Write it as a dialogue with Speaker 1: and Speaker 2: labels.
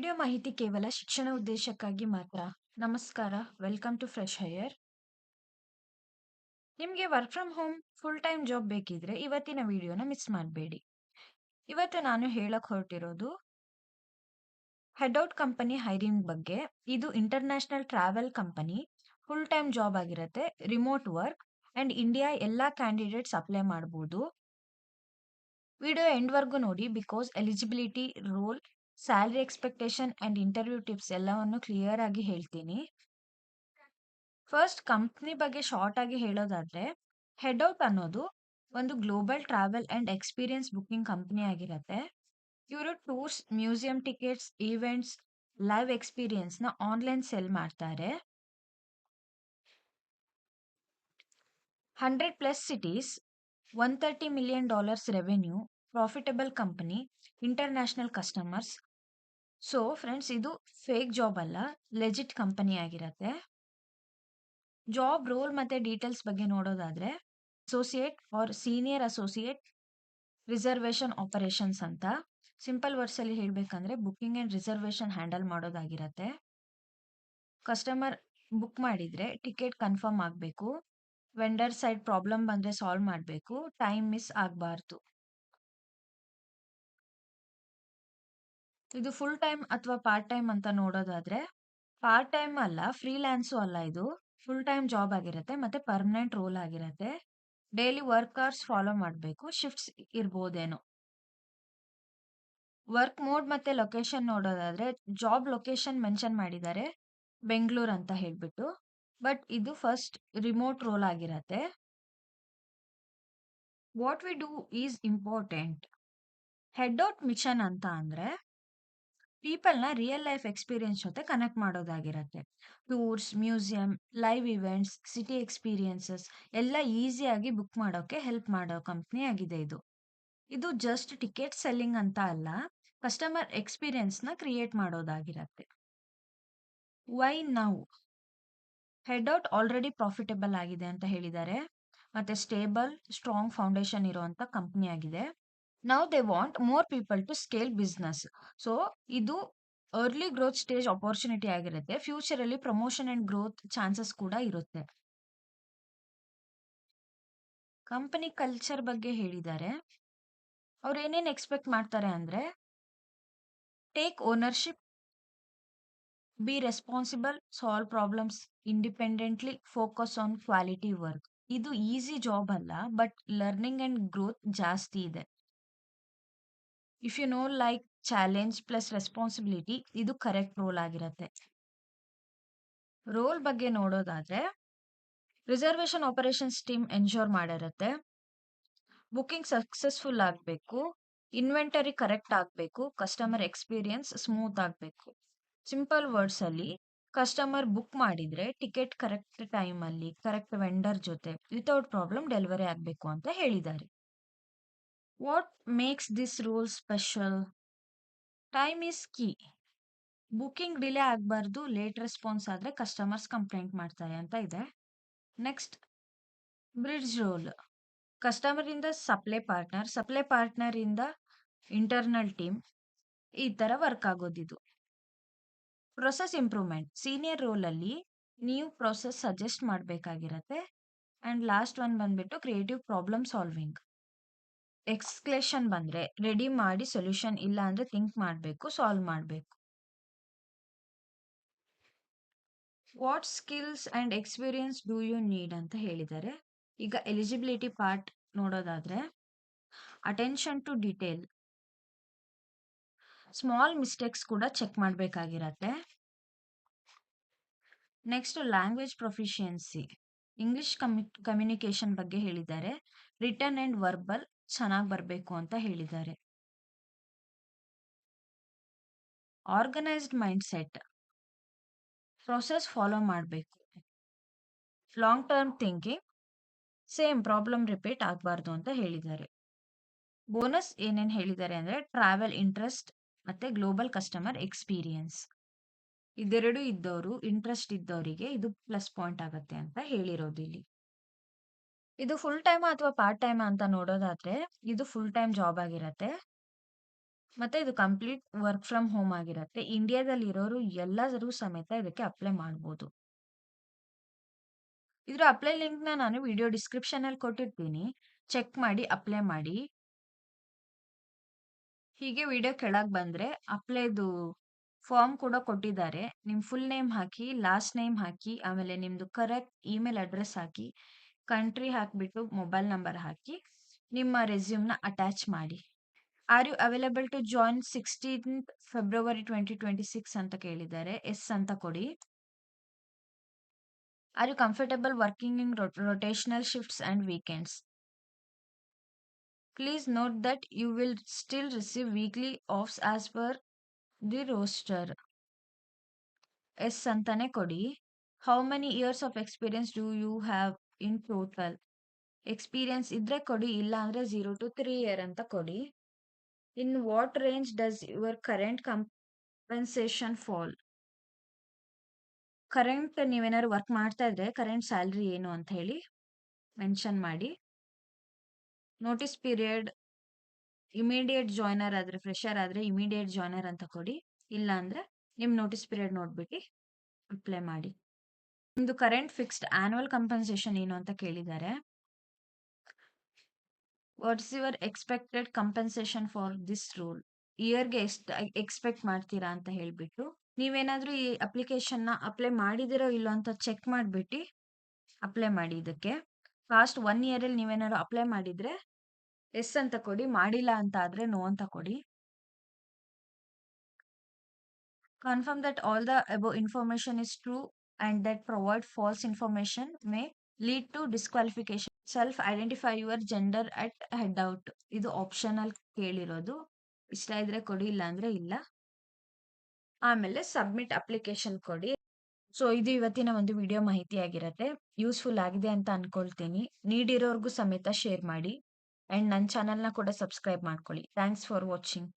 Speaker 1: Video ಮಾಹಿತಿ ಕೇವಲ ಶಿಕ್ಷಣ ಉದ್ದೇಶಕ್ಕಾಗಿ ಮಾತ್ರ. ನಮಸ್ಕಾರ, ವೆಲ್ಕಮ್ ಟು ಫ್ರೆಶ್ ಹೈಯರ್. ನಿಮಗೆ work from home full time job ಬೇಕಿದ್ರೆ ಇವತ್ತಿನ ವಿಡಿಯೋನ ಮಿಸ್ ಮಾಡಬೇಡಿ. ಇವತ್ತು ನಾನು ಹೇಳಕ್ ಹೊರಟಿರೋದು ಹೆಡ್ಔಟ್ ಕಂಪನಿ ಹೈರಿಂಗ್ ಬಗ್ಗೆ. ಇದು international travel company. Full time job ಆಗಿರತ್ತೆ. ರಿಮೋಟ್ ವರ್ಕ್ ಅಂಡ್ ಇಂಡಿಯಾ ಎಲ್ಲಾ ಕ್ಯಾಂಡಿಡೇಟ್ಸ್ ಅಪ್ಲೈ ಮಾಡಬಹುದು. ವಿಡಿಯೋ ಎಂಡ್ ವರ್ಗೂ ನೋಡಿ because eligibility, role, salary expectation and interview tips ಎಲ್ಲವನ್ನು ಕ್ಲಿಯರ್ ಆಗಿ ಹೇಳ್ತೀನಿ. ಫಸ್ಟ್ ಕಂಪ್ನಿ ಬಗ್ಗೆ ಶಾರ್ಟ್ ಆಗಿ ಹೇಳೋದಾದ್ರೆ ಹೆಡ್ಔಟ್ ಅನ್ನೋದು ಒಂದು global travel and experience booking company ಆಗಿರತ್ತೆ. ಇವರು tours, museum tickets, events, live ಎಕ್ಸ್ಪೀರಿಯನ್ಸ್ನ online sell ಮಾಡ್ತಾರೆ. Hundred plus cities, one thirty million dollars revenue, profitable company, international customers. So friends ಇದು fake job ಅಲ್ಲ, legit company ಆಗಿರತ್ತೆ. Job role ಮತ್ತೆ details ಬಗ್ಗೆ ನೋಡೋದಾದ್ರೆ associate or senior associate reservation operations ಅಂತ. Simple words ಅಲ್ಲಿ ಹೇಳ್ಬೇಕಂದ್ರೆ ಬುಕಿಂಗ್ ಅಂಡ್ ರಿಸರ್ವೇಶನ್ ಹ್ಯಾಂಡಲ್ ಮಾಡೋದಾಗಿರತ್ತೆ. ಕಸ್ಟಮರ್ ಬುಕ್ ಮಾಡಿದ್ರೆ ಟಿಕೆಟ್ ಕನ್ಫರ್ಮ್ ಆಗಬೇಕು ವೆಂಡರ್ ಸೈಡ್ ಪ್ರಾಬ್ಲಮ್ ಬಂದ್ರೆ ಸಾಲ್ವ್ ಮಾಡಬೇಕು ಟೈಮ್ ಮಿಸ್ ಆಗ್ಬಾರ್ದು. ಇದು ಫುಲ್ ಟೈಮ್ ಅಥವಾ ಪಾರ್ಟ್ ಟೈಮ್ ಅಂತ ನೋಡೋದಾದ್ರೆ ಪಾರ್ಟ್ ಟೈಮ್ ಅಲ್ಲ, ಫ್ರೀಲ್ಯಾನ್ಸು ಅಲ್ಲ ಇದು. ಫುಲ್ ಟೈಮ್ ಜಾಬ್ ಆಗಿರುತ್ತೆ ಮತ್ತೆ ಪರ್ಮನೆಂಟ್ ರೋಲ್ ಆಗಿರುತ್ತೆ ಡೈಲಿ ವರ್ಕ್ ಅವರ್ಸ್ ಫಾಲೋ ಮಾಡಬೇಕು ಶಿಫ್ಟ್ಸ್ ಇರ್ಬೋದೇನೋ. ವರ್ಕ್ ಮೋಡ್ ಮತ್ತೆ ಲೊಕೇಶನ್ ನೋಡೋದಾದ್ರೆ ಜಾಬ್ ಲೊಕೇಶನ್ ಮೆನ್ಷನ್ ಮಾಡಿದ್ದಾರೆ ಬೆಂಗಳೂರು ಅಂತ ಹೇಳ್ಬಿಟ್ಟು. ಬಟ್ ಇದು ಫಸ್ಟ್ ರಿಮೋಟ್ ರೋಲ್ ಆಗಿರತ್ತೆ. What we do is important. Headout mission ಅಂತ ಅಂದ್ರೆ ಪೀಪಲ್ನ ರಿಯಲ್ ಲೈಫ್ ಎಕ್ಸ್ಪೀರಿಯನ್ಸ್ ಜೊತೆ connect ಮಾಡೋದಾಗಿರತ್ತೆ. Tours, museum, live events, city experiences ಎಲ್ಲ ಈಸಿಯಾಗಿ ಬುಕ್ ಮಾಡೋಕೆ ಹೆಲ್ಪ್ ಮಾಡೋ ಕಂಪ್ನಿ ಆಗಿದೆ ಇದು. ಇದು ಜಸ್ಟ್ ಟಿಕೆಟ್ ಸೆಲ್ಲಿಂಗ್ ಅಂತ ಅಲ್ಲ, ಕಸ್ಟಮರ್ ಎಕ್ಸ್ಪೀರಿಯನ್ಸ್ನ create ಮಾಡೋದಾಗಿರತ್ತೆ. Why now? Headout already profitable ಆಗಿದೆ ಅಂತ ಹೇಳಿದ್ದಾರೆ. ಮತ್ತೆ ಸ್ಟೇಬಲ್, ಸ್ಟ್ರಾಂಗ್ ಫೌಂಡೇಶನ್ ಇರುವಂತ ಕಂಪ್ನಿ ಆಗಿದೆ. Now they want more people to scale business. So ಇದು ಅರ್ಲಿ ಗ್ರೋತ್ ಸ್ಟೇಜ್ ಅಪರ್ಚುನಿಟಿ ಆಗಿರುತ್ತೆ. ಫ್ಯೂಚರ್ ಅಲ್ಲಿ ಪ್ರಮೋಷನ್ ಅಂಡ್ ಗ್ರೋತ್ ಚಾನ್ಸಸ್ ಕೂಡ ಇರುತ್ತೆ. ಕಂಪನಿ ಕಲ್ಚರ್ ಬಗ್ಗೆ ಹೇಳಿದ್ದಾರೆ. ಅವ್ರು ಏನೇನು ಎಕ್ಸ್ಪೆಕ್ಟ್ ಮಾಡ್ತಾರೆ ಅಂದ್ರೆ take ownership, be responsible, solve problems independently, focus on quality work. ಇದು ಈಸಿ ಜಾಬ್ ಅಲ್ಲ, ಬಟ್ ಲರ್ನಿಂಗ್ ಅಂಡ್ ಗ್ರೋತ್ ಜಾಸ್ತಿ ಇದೆ. If you know like challenge plus responsibility ಇದು ಕರೆಕ್ಟ್ ರೋಲ್ ಆಗಿರತ್ತೆ. ರೋಲ್ ಬಗ್ಗೆ ನೋಡೋದಾದ್ರೆ ರಿಸರ್ವೇಶನ್ ಆಪರೇಷನ್ಸ್ ಟೀಮ್ ಎನ್ಶೋರ್ ಮಾಡಿರುತ್ತೆ booking successful ಆಗಬೇಕು ಇನ್ವೆಂಟರಿ ಕರೆಕ್ಟ್ ಆಗಬೇಕು ಕಸ್ಟಮರ್ ಎಕ್ಸ್ಪೀರಿಯನ್ಸ್ ಸ್ಮೂತ್ ಆಗಬೇಕು ಸಿಂಪಲ್ ವರ್ಡ್ಸ್ ಅಲ್ಲಿ ಕಸ್ಟಮರ್ ಬುಕ್ ಮಾಡಿದ್ರೆ ಟಿಕೆಟ್ ಕರೆಕ್ಟ್ ಟೈಮ್ ಅಲ್ಲಿ ಕರೆಕ್ಟ್ ವೆಂಡರ್ ಜೊತೆ ವಿತೌಟ್ ಪ್ರಾಬ್ಲಮ್ ಡೆಲಿವರಿ ಆಗಬೇಕು ಅಂತ ಹೇಳಿದ್ದಾರೆ. What makes this role special? Time is key. Booking delay ಆಗಬಾರ್ದು ಲೇಟ್ ರೆಸ್ಪಾನ್ಸ್ ಆದರೆ ಕಸ್ಟಮರ್ಸ್ ಕಂಪ್ಲೇಂಟ್ ಮಾಡ್ತಾರೆ ಅಂತ ಇದೆ. Next bridge role. ಕಸ್ಟಮರಿಂದ supply partner, supply ಪಾರ್ಟ್ನರಿಂದ ಇಂಟರ್ನಲ್ ಟೀಮ್ ಈ ಥರ ವರ್ಕ್ ಆಗೋದಿದು. Process improvement. ಸೀನಿಯರ್ ರೋಲಲ್ಲಿ ನೀವು ಪ್ರೊಸೆಸ್ ಸಜೆಸ್ಟ್ ಮಾಡಬೇಕಾಗಿರತ್ತೆ ಆ್ಯಂಡ್ ಲಾಸ್ಟ್ ಒನ್ ಬಂದ್ಬಿಟ್ಟು ಕ್ರಿಯೇಟಿವ್ ಪ್ರಾಬ್ಲಮ್ ಸಾಲ್ವಿಂಗ್. ಎಕ್ಸ್ಕ್ಲೇಷನ್ ಬಂದರೆ ರೆಡಿ ಮಾಡಿ ಸೊಲ್ಯೂಷನ್ ಇಲ್ಲ ಅಂದರೆ ಥಿಂಕ್ ಮಾಡಬೇಕು ಸಾಲ್ವ್ ಮಾಡಬೇಕು what skills and experience do you need ಅಂತ ಹೇಳಿದ್ದಾರೆ. ಈಗ ಎಲಿಜಿಬಿಲಿಟಿ ಪಾರ್ಟ್ ನೋಡೋದಾದರೆ attention to detail. Small mistakes ಕೂಡ check ಮಾಡಬೇಕಾಗಿರತ್ತೆ next language proficiency. English communication ಬಗ್ಗೆ ಹೇಳಿದ್ದಾರೆ. ರಿಟನ್ ಆ್ಯಂಡ್ ವರ್ಬಲ್ ಚೆನ್ನಾಗ್ ಬರಬೇಕು ಅಂತ ಹೇಳಿದ್ದಾರೆ. Organised mindset. ಪ್ರೊಸೆಸ್ ಫಾಲೋ ಮಾಡಬೇಕು long term thinking. Same problem repeat ಆಗಬಾರ್ದು ಅಂತ ಹೇಳಿದ್ದಾರೆ. ಬೋನಸ್ ಏನೇನು ಹೇಳಿದ್ದಾರೆ ಅಂದರೆ ಟ್ರಾವೆಲ್ ಇಂಟ್ರೆಸ್ಟ್ ಮತ್ತೆ ಗ್ಲೋಬಲ್ ಕಸ್ಟಮರ್ ಎಕ್ಸ್ಪೀರಿಯನ್ಸ್. ಇದೆರಡು ಇದ್ದವರು ಇಂಟ್ರೆಸ್ಟ್ ಇದ್ದವರಿಗೆ ಇದು ಪ್ಲಸ್ ಪಾಯಿಂಟ್ ಆಗುತ್ತೆ ಅಂತ ಹೇಳಿರೋದು ಇಲ್ಲಿ. ಇದು ಫುಲ್ ಟೈಮ್ ಅಥವಾ ಪಾರ್ಟ್ ಟೈಮ್ ಅಂತ ನೋಡೋದಾದ್ರೆ ಇದು ಫುಲ್ ಟೈಮ್ ಜಾಬ್ ಆಗಿರತ್ತೆ. ಮತ್ತೆ ಇದು ಕಂಪ್ಲೀಟ್ ವರ್ಕ್ ಫ್ರಮ್ ಹೋಮ್ ಆಗಿರತ್ತೆ. ಇಂಡಿಯಾದಲ್ಲಿರೋರು ಎಲ್ಲರೂ ಸಮೇತ ಇದಕ್ಕೆ ಅಪ್ಲೈ ಮಾಡ್ಬೋದು. ಇದ್ರ ಅಪ್ಲೈ ಲಿಂಕ್ನ ನಾನು ವಿಡಿಯೋ ಡಿಸ್ಕ್ರಿಪ್ಷನ್ ಅಲ್ಲಿ ಕೊಟ್ಟಿರ್ತೀನಿ. ಚೆಕ್ ಮಾಡಿ ಅಪ್ಲೈ ಮಾಡಿ. ಹೀಗೆ ವಿಡಿಯೋ ಕೆಳಗ್ ಬಂದ್ರೆ ಅಪ್ಲೈದು ಫಾರ್ಮ್ ಕೂಡ ಕೊಟ್ಟಿದ್ದಾರೆ. ನಿಮ್ ಫುಲ್ ನೇಮ್ ಹಾಕಿ, ಲಾಸ್ಟ್ ನೇಮ್ ಹಾಕಿ, ಆಮೇಲೆ ನಿಮ್ದು ಕರೆಕ್ಟ್ ಇಮೇಲ್ ಅಡ್ರೆಸ್ ಹಾಕಿ, ಕಂಟ್ರಿ ಹಾಕ್ಬಿಟ್ಟು ಮೊಬೈಲ್ ನಂಬರ್ ಹಾಕಿ, ನಿಮ್ಮ ರೆಸ್ಯೂಮ್‌ನ ಅಟ್ಯಾಚ್ ಮಾಡಿ. Are you available to join 16th February 2026 ಅಂತ ಕೇಳಿದ್ದಾರೆ. ಎಸ್ ಅಂತ ಕೊಡಿ. Are you comfortable working in rot rotational shifts and weekends? Please note that you will still receive weekly offs as per the roster. Yes ಅಂತಾನೆ ಕೊಡಿ. How many years of experience do you have in total? Experience ಇದ್ರೆ ಕೊಡಿ, ಇಲ್ಲ ಅಂದ್ರೆ 0-3 year ಅಂತ ಕೊಡಿ. In what range does your current compensation fall? Current ನೀವೇನಾದ್ರು work ಮಾಡ್ತಾ ಇದ್ರೆ ಕರೆಂಟ್ ಸ್ಯಾಲ್ರಿ ಏನು ಅಂತ ಹೇಳಿ ಮೆನ್ಷನ್ ಮಾಡಿ. ನೋಟಿಸ್ ಪೀರಿಯಡ್ ಇಮಿಡಿಯೇಟ್ ಜಾಯ್ನರ್ ಆದ್ರೆ ಫ್ರೆಶರ್ ಆದ್ರೆ ಇಮಿಡಿಯೇಟ್ ಜಾಯ್ನರ್ ಅಂತ ಕೊಡಿ. ಇಲ್ಲ ಅಂದ್ರೆ ನಿಮ್ ನೋಟಿಸ್ ಪೀರಿಯಡ್ ನೋಡ್ಬಿಟ್ಟು ಅಪ್ಲೈ ಮಾಡಿ. ನಿಮ್ದು ಕರೆಂಟ್ ಫಿಕ್ಸ್ಡ್ ಆನ್ಯುವಲ್ ಕಂಪನ್ಸೇಷನ್ ಏನು ಅಂತ ಕೇಳಿದ್ದಾರೆ. What is your expected compensation for this role ಇಯರ್‌ಗೆ ಎಷ್ಟು ಎಕ್ಸ್‌ಪೆಕ್ಟ್ ಮಾಡ್ತೀರಾ ಅಂತ ಹೇಳಿಬಿಟ್ಟು, ನೀವೇನಾದರೂ ಈ ಅಪ್ಲಿಕೇಶನ್‌ನ ಅಪ್ಲೈ ಮಾಡಿದಿರೋ ಇಲ್ಲೋ ಅಂತ ಚೆಕ್ ಮಾಡಿಬಿಟ್ಟು ಅಪ್ಲೈ ಮಾಡಿ ಇದಕ್ಕೆ. ಲಾಸ್ಟ್ ಒನ್ ಇಯರಲ್ಲಿ ನೀವೇನಾದ್ರು ಅಪ್ಲೈ ಮಾಡಿದರೆ ಎಸ್ ಅಂತ ಕೊಡಿ. ಮಾಡಿಲ್ಲ ಅಂತ ಆದರೆ ನೋ ಅಂತ ಕೊಡಿ. Confirm that all the above information is true and that provide false information may lead to disqualification. Self identify your gender at head out ಇದು ಆಪ್ಷನಲ್ ಕೇಳಿರೋದು. ಇಷ್ಟ ಇದ್ರೆ ಕೊಡಿ, ಇಲ್ಲ ಅಂದ್ರೆ ಇಲ್ಲ. ಆಮೇಲೆ ಸಬ್ಮಿಟ್ ಅಪ್ಲಿಕೇಶನ್ ಕೊಡಿ. ಸೊ ಇದು ಇವತ್ತಿನ ಒಂದು ವಿಡಿಯೋ ಮಾಹಿತಿ ಆಗಿರತ್ತೆ ಯೂಸ್‌ಫುಲ್ ಆಗಿದೆ ಅಂತ ಅನ್ಕೊಳ್ತೀನಿ. ನೀಡಿರೋರ್ಗೂ ಸಮೇತ ಶೇರ್ ಮಾಡಿ. ಅಂಡ್ ನನ್ನ ಚಾನೆಲ್‌ನ ಕೂಡ ಸಬ್ಸ್ಕ್ರೈಬ್ ಮಾಡ್ಕೊಳ್ಳಿ. Thanks for watching.